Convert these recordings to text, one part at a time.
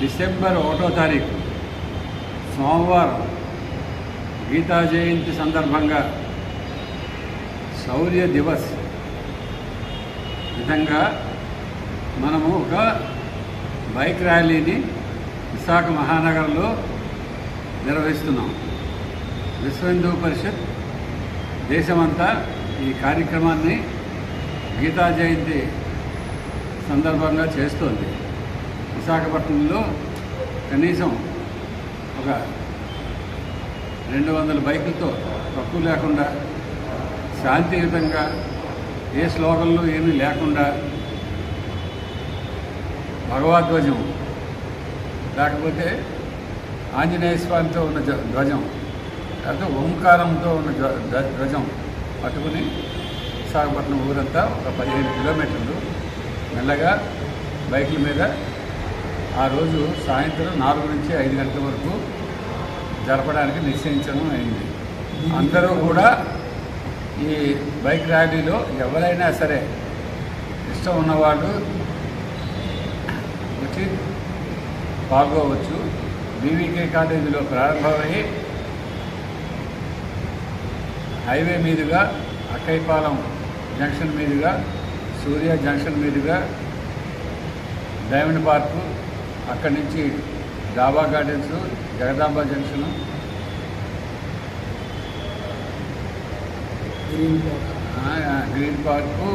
December ఒకటో తారీఖు సోమవారం గీతా జయంతి సందర్భంగా శౌర్య దివస్. విధంగా మనము ఒక బైక్ ర్యాలీని విశాఖ మహానగరంలో నిర్వహిస్తున్నాం. విశ్వ హిందూ పరిషత్ దేశమంతా ఈ కార్యక్రమాన్ని గీతా జయంతి సందర్భంగా చేస్తోంది. విశాఖపట్నంలో కనీసం ఒక రెండు వందల బైకులతో తక్కువ లేకుండా శాంతియుతంగా ఏ శ్లోకంలో ఏమీ లేకుండా భగవద్ధ్వజం లేకపోతే ఆంజనేయ స్వామితో ఉన్న ధ్వజం లేకపోతే ఓంకారంతో ఉన్న ధ్వజం పట్టుకుని విశాఖపట్నం ఊరంతా ఒక పదిహేను కిలోమీటర్లు మెల్లగా బైకుల మీద ఆ రోజు సాయంత్రం నాలుగు నుంచి ఐదు గంటల వరకు జరపడానికి నిశ్చయించడం అయింది. అందరూ కూడా ఈ బైక్ ర్యాలీలో ఎవరైనా సరే ఇష్టం ఉన్నవాళ్ళు వచ్చి పాల్గొవచ్చు. బీవీకే కాలేజీలో ప్రారంభమయ్యి హైవే మీదుగా అక్కైపాలెం జంక్షన్ మీదుగా సూర్య జంక్షన్ మీదుగా డైమండ్ పార్కు అక్కడి నుంచి Daba gardens Jagadamba junction green park.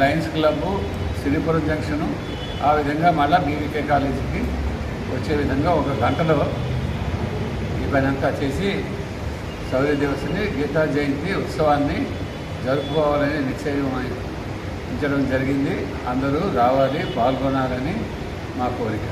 Lions club Siripuram junction ఆ విధంగా మళ్ళీ బీవీకే కాలేజీకి వచ్చే విధంగా ఒక గంటలో ఈ పని అంతా చేసి శౌర్య దివస్ని గీతా జయంతి ఉత్సవాన్ని జరుపుకోవాలని ఉంచడం జరిగింది. అందరూ రావాలి పాల్గొనాలని మా కోరిక.